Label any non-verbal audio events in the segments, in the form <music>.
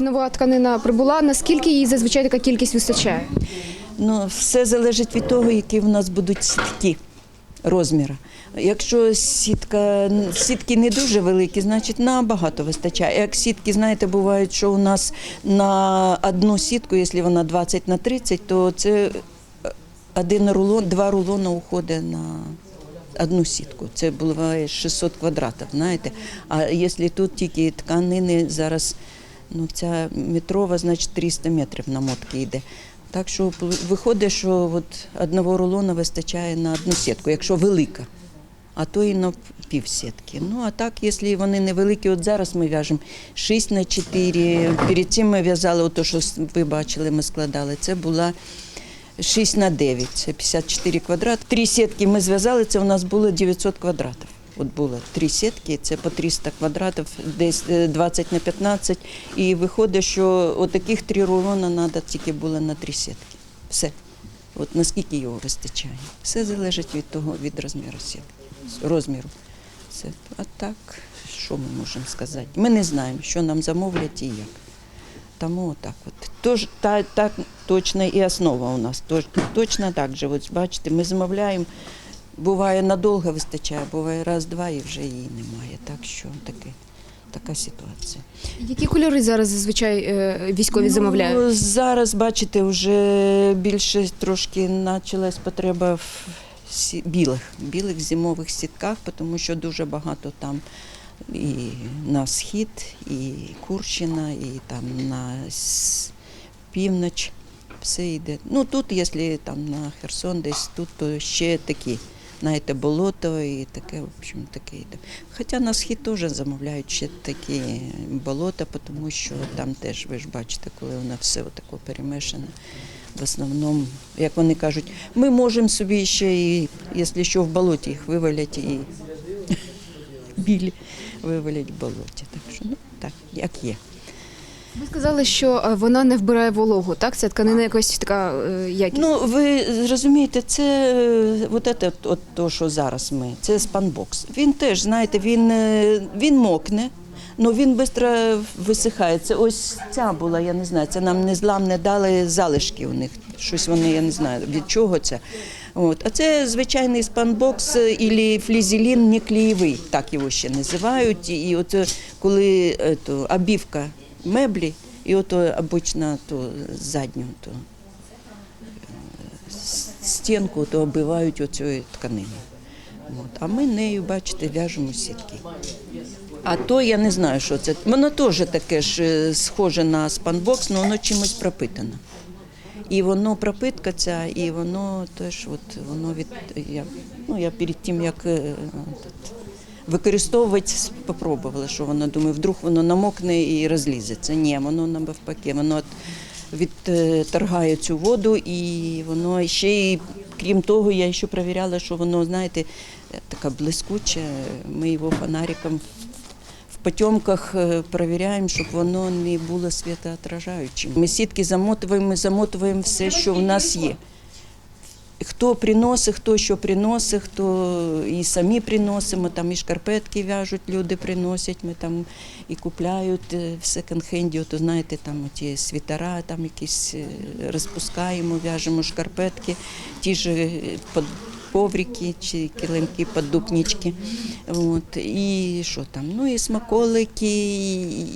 ось нова тканина прибула. Наскільки їй зазвичай така кількість вистачає? Ну, все залежить від того, які в нас будуть сітки розміру. Якщо сітка, сітки не дуже великі, значить набагато вистачає. Як сітки, знаєте, бувають, що у нас на одну сітку, якщо вона 20 на 30, то це один рулон, два рулони уходить на одну сітку. Це буває 600 квадратів, знаєте. А якщо тут тільки тканини зараз, ну ця метрова, значить 300 метрів намотки йде. Так що виходить, що от одного рулона вистачає на одну сітку, якщо велика, а то і на пів сітки. Ну а так, якщо вони невеликі, от зараз ми в'яжемо 6 на 4. Перед цим ми в'язали, ото, що ви бачили, ми складали. Це була 6 на 9, це 54 квадрати. Три сітки ми зв'язали, це у нас було 900 квадратів. От було три сітки, це по 300 квадратів, десь е, 20 на 15. І виходить, що отаких три рулона треба тільки було на три сітки. Все. От наскільки його вистачає. Все залежить від того, від розміру сітки, розміру. Все. А так, що ми можемо сказати? Ми не знаємо, що нам замовлять і як. Тому так от. Тож, та, так точно і основа у нас. Тож, точно так же. От бачите, ми замовляємо. Буває надовго вистачає, буває раз-два і вже її немає. Так що таке, така ситуація. Які кольори зараз зазвичай е, військові замовляють? Ну, зараз, бачите, вже більше трошки почалась потреба в сі- білих, білих зимових сітках, тому що дуже багато там і на схід, і Курщина, і там на північ. Все йде. Ну тут, якщо там на Херсон десь тут, то ще такі, знаєте, болото і таке, в общем, таке йде. Хоча на схід теж замовляють ще такі болота, тому що там теж, ви ж бачите, коли воно все отако перемешане. В основному, як вони кажуть, ми можемо собі ще і, якщо що в болоті їх вивалять і <laughs> білі вивалять в болоті. Так що ну так, як є. Ви сказали, що е, вона не вбирає вологу, так? Ця тканина якась така е, якісна. Ну, ви розумієте, це е, от це, от, то, що зараз ми, це спанбокс. Він теж, знаєте, він, е, він мокне, але він швидко висихає. Це ось ця була, я не знаю, це нам не злам не дали залишки у них. Щось вони, я не знаю, від чого це. От. А це звичайний спанбокс або флізелін не клеєвий, так його ще називають. І от е, коли е, то, обівка меблі, і от е, обично то задню то стінку, то оббивають оцією тканиною. От. А ми нею, бачите, в'яжемо сітки. А то я не знаю, що це. Воно теж таке ж е, схоже на спанбокс, але воно чимось пропитано. І воно пропитка ця, і воно теж от, воно від я, ну, я перед тим, як е, використовувати, спробувала, що воно думаю, вдруг воно намокне і розлізеться. Ні, воно навпаки, воно відторгає цю воду, і воно ще й крім того, я ще перевіряла, що воно, знаєте, така блискуча. Ми його фонариком в потемках е, перевіряємо, щоб воно не було світоотражаючим. Ми сітки замотуємо, замотуємо все, що в нас є. Хто приносить, хто що приносить, хто і самі приносимо, там і шкарпетки в'яжуть, люди приносять, ми там і купляють е, в секонд-хенді, то знаєте, там ті світера, там якісь е, розпускаємо, в'яжемо шкарпетки, ті ж е, коврики чи килимки, поддупнички. От. І що там? Ну і смаколики, і,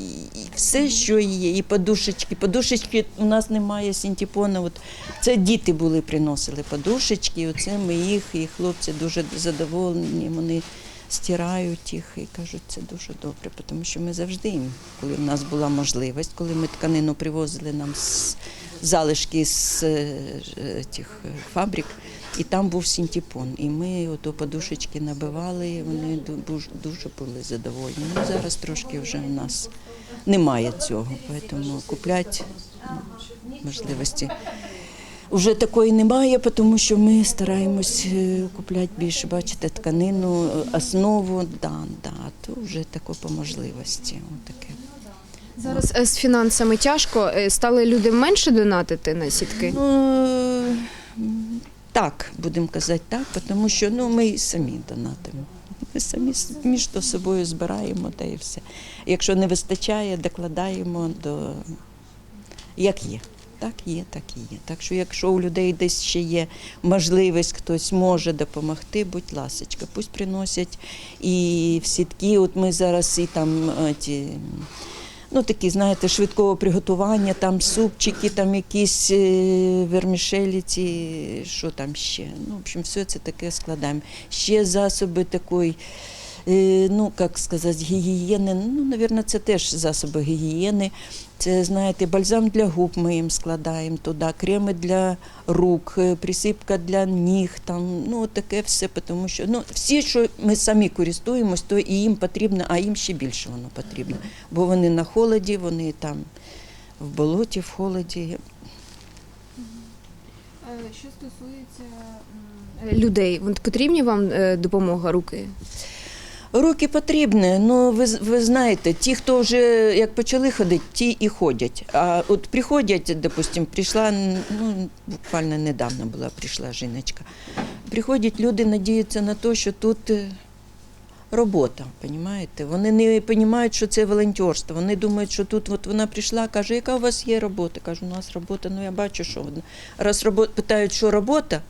все, що є, і подушечки. Подушечки у нас немає синтепона. От це діти були, приносили подушечки. Оце ми їх, і хлопці дуже задоволені. Вони стирають їх і кажуть, це дуже добре, тому що ми завжди їм, коли в нас була можливість, коли ми тканину привозили нам з залишки з е, е, тих е, фабрик, і там був синтепон. І ми ото подушечки набивали, і вони дуже були задоволені. Ну, зараз трошки вже у нас немає цього, тому купляти можливості. Уже такої немає, тому що ми стараємось е, купляти більше, бачите, тканину, е, основу, да, да, то вже тако по можливості. Отаке. Зараз е, з фінансами тяжко. Стали люди менше донатити на сітки? Ну, так, будемо казати так, тому що ну, ми і самі донатимо. Ми самі між собою збираємо та і все. Якщо не вистачає, докладаємо до як є. Так є, так і є. Так що, якщо у людей десь ще є можливість, хтось може допомогти, будь ласочка, пусть приносять і в сітки. От ми зараз і там е, ті, ну такі, знаєте, швидкого приготування, там супчики, там якісь е, вермішелі, ці, що там ще. Ну, в общем, все це таке складаємо. Ще засоби такої. Е, Ну, як сказати, гігієни, ну, мабуть, це теж засоби гігієни. Це, знаєте, бальзам для губ ми їм складаємо туди, креми для рук, е, присипка для ніг, там, ну, таке все, тому що ну, всі, що ми самі користуємось, то і їм потрібно, а їм ще більше воно потрібно. Бо вони на холоді, вони там в болоті, в холоді. Що стосується людей, потрібні вам е, допомога руки? Руки потрібні, ну ви, ви знаєте, ті, хто вже як почали ходити, ті і ходять. А от приходять, допустим, прийшла, ну буквально недавно була прийшла жіночка. Приходять люди, надіються на те, що тут е, робота, розумієте? Вони не розуміють, що це волонтерство. Вони думають, що тут от вона прийшла, каже, яка у вас є робота? Кажу, у нас робота, ну я бачу, що вона. Раз робо... питають, що робота,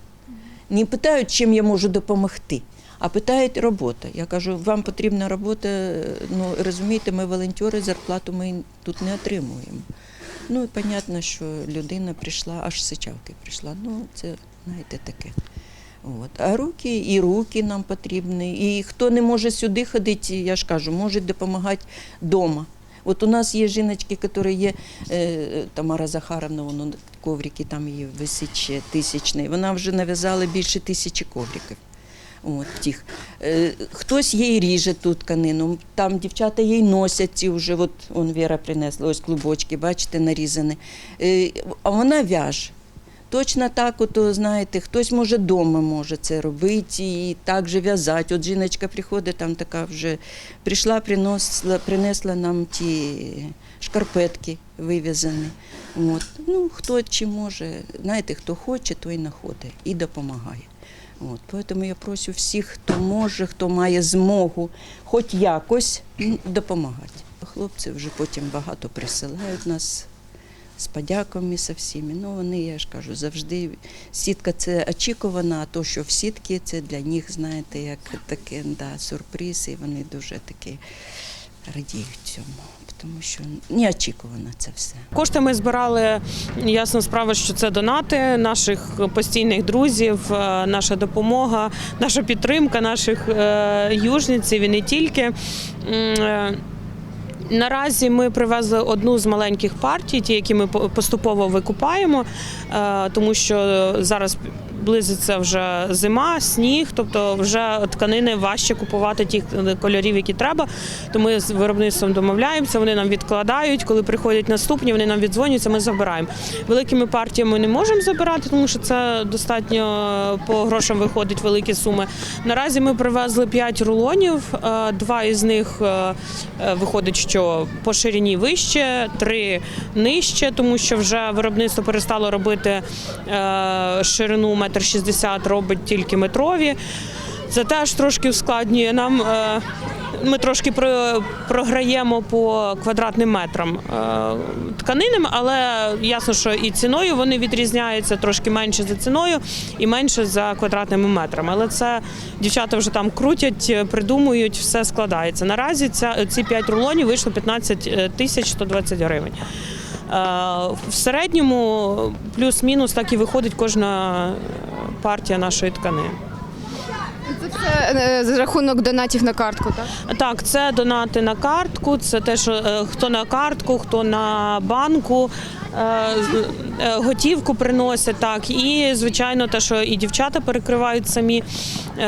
не питають, чим я можу допомогти. А питають робота. Я кажу, вам потрібна робота. Ну розумієте, ми волонтери, зарплату ми тут не отримуємо. Ну і понятно, що людина прийшла, аж сичавки прийшла. Ну, це знаєте таке. От. А руки і руки нам потрібні. І хто не може сюди ходити, я ж кажу, може допомагати вдома. От у нас є жіночки, які є е, Тамара Захаровна, воно коврики там її висить ще тисячний. Вона вже нав'язала більше тисячі ковриків. От, тих. Е, хтось їй ріже ту тканину, там дівчата їй носять ці вже, от он Віра принесла, ось клубочки, бачите, нарізані. Е, а вона в'яже. Точно так, от, знаєте, хтось може вдома може це робити і так же в'язати. От жіночка приходить, там така вже прийшла, приносила, принесла нам ті шкарпетки вив'язані. От. Ну, хто чи може, знаєте, хто хоче, той знаходить і допомагає. От, тому я прошу всіх, хто може, хто має змогу, хоч якось допомагати. Хлопці вже потім багато присилають нас з подяками со всіми. Ну вони, я ж кажу, завжди сітка це очікувана, а то, що в сітки, це для них, знаєте, як таке да, сюрприз, і вони дуже такі радіють цьому, тому що неочікувано це все. Кошти ми збирали ясна справа, що це донати наших постійних друзів, е, наша допомога, наша підтримка наших е, южниців і не тільки. Е, Наразі ми привезли одну з маленьких партій, ті, які ми поступово викупаємо, тому що зараз близиться вже зима, сніг, тобто вже тканини важче купувати тих кольорів, які треба. То ми з виробництвом домовляємося, вони нам відкладають. Коли приходять наступні, вони нам віддзвонюються, ми забираємо. Великими партіями не можемо забирати, тому що це достатньо по грошам виходить великі суми. Наразі ми привезли 5 рулонів. е, Два із них е, е, виходить, що по ширині вище, три нижче, тому що вже виробництво перестало робити е, ширину метр шістдесят, робить тільки метрові. Це теж трошки ускладнює нам. е, Ми трошки програємо по квадратним метрам е, тканинам, але ясно, що і ціною вони відрізняються трошки менше за ціною і менше за квадратними метрами. Але це дівчата вже там крутять, е, придумують, все складається. Наразі ця, ці 5 рулонів вийшло 15 тисяч 120 гривень. Е, В середньому плюс-мінус так і виходить кожна партія нашої тканини. Це е, за рахунок донатів на картку, так? Так, це донати на картку, це те, що е, хто на картку, хто на банку. Готівку приносять так, і звичайно, те, що і дівчата перекривають самі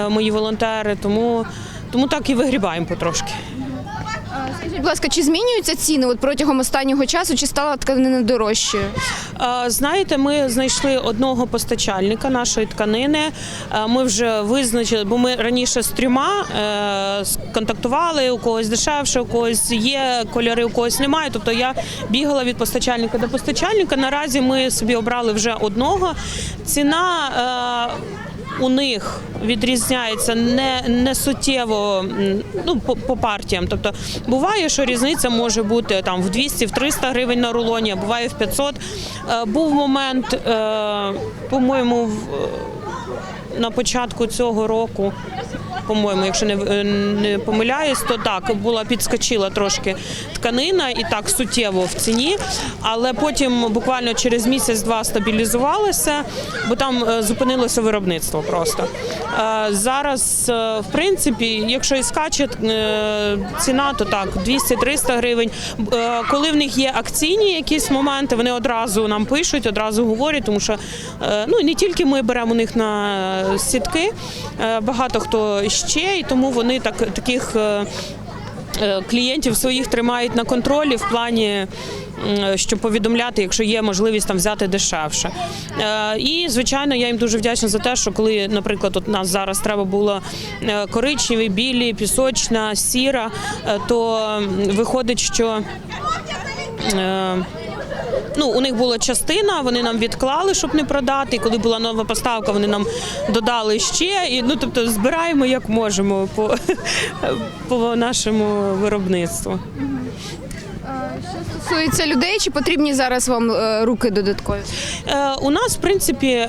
мої волонтери, тому, тому так і вигрібаємо потрошки. Будь ласка, чи змінюються ціни от протягом останнього часу, чи стала тканина дорожчою? Е, Знаєте, ми знайшли одного постачальника нашої тканини. Е, Ми вже визначили, бо ми раніше з трьома е, контактували, у когось дешевше, у когось є кольори, у когось немає. Тобто я бігала від постачальника до постачальника. Наразі ми собі обрали вже одного. Ціна. Е, у них відрізняється не, не суттєво ну, по, по партіям. Тобто буває, що різниця може бути там в 200 в 300 гривень на рулоні, а буває в 500. Е, Був момент, е, по-моєму, в- на початку цього року. По-моєму, якщо не, не помиляюсь, то так була підскочила трошки тканина і так суттєво в ціні, але потім буквально через місяць-два стабілізувалося, бо там е, зупинилося виробництво просто. Е, Зараз, е, в принципі, якщо і скаче е, ціна, то так 200-300 гривень. Е, Коли в них є акційні якісь моменти, вони одразу нам пишуть, одразу говорять, тому що е, ну не тільки ми беремо у них на сітки, е, багато хто ще, і тому вони так таких. е, е, Клієнтів своїх тримають на контролі в плані, щоб повідомляти, якщо є можливість там взяти дешевше. Е, І звичайно, я їм дуже вдячна за те, що коли, наприклад, от нас зараз треба було коричневі, білі, пісочна, сіра, то виходить, що. Ну, у них була частина, вони нам відклали, щоб не продати. І коли була нова поставка, вони нам додали ще. І ну, тобто, збираємо як можемо по, <laughs> по нашому виробництву. Що стосується людей, чи потрібні зараз вам е, руки додаткові? Е, У нас, в принципі, е,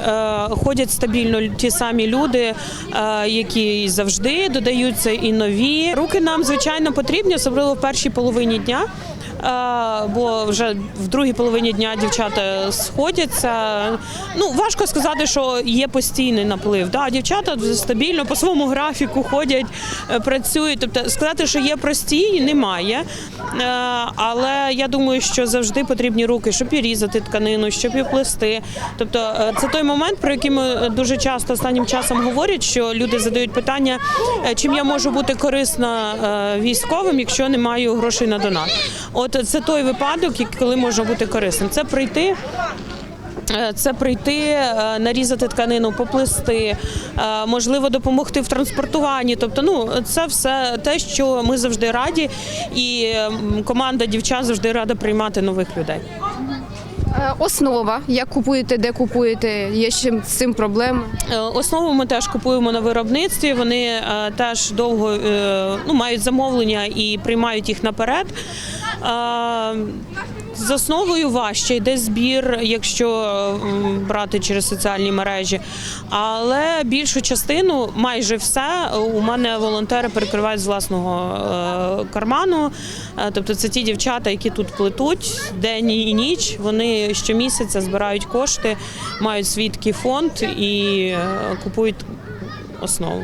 ходять стабільно ті самі люди, які завжди додаються і нові. Руки нам, звичайно, потрібні, особливо в першій половині дня. Е, Бо вже в другій половині дня дівчата сходяться. Ну важко сказати, що є постійний наплив. Да, дівчата стабільно по своєму графіку ходять, е, працюють. Тобто сказати, що є простій, немає. Е, Але я думаю, що завжди потрібні руки, щоб і різати тканину, щоб і плести. Тобто, це той момент, про який ми дуже часто останнім часом говорять, що люди задають питання, чим я можу бути корисна військовим, якщо не маю грошей на донат. Це той випадок, коли можна бути корисним. Це прийти. Е, Це прийти, е, нарізати тканину, поплести, е, можливо, допомогти в транспортуванні. Тобто, ну це все те, що ми завжди раді, і команда дівчат завжди рада приймати нових людей. Основа, як купуєте, де купуєте, є ще з цим проблеми. Основу ми теж купуємо на виробництві. Вони теж довго ну, мають замовлення і приймають їх наперед. Е, З основою важче йде збір, якщо брати через соціальні мережі. Але більшу частину, майже все, у мене волонтери перекривають з власного е, карману. Е, Тобто це ті дівчата, які тут плетуть день і ніч. Вони щомісяця збирають кошти, мають свій такий фонд і е, купують основу.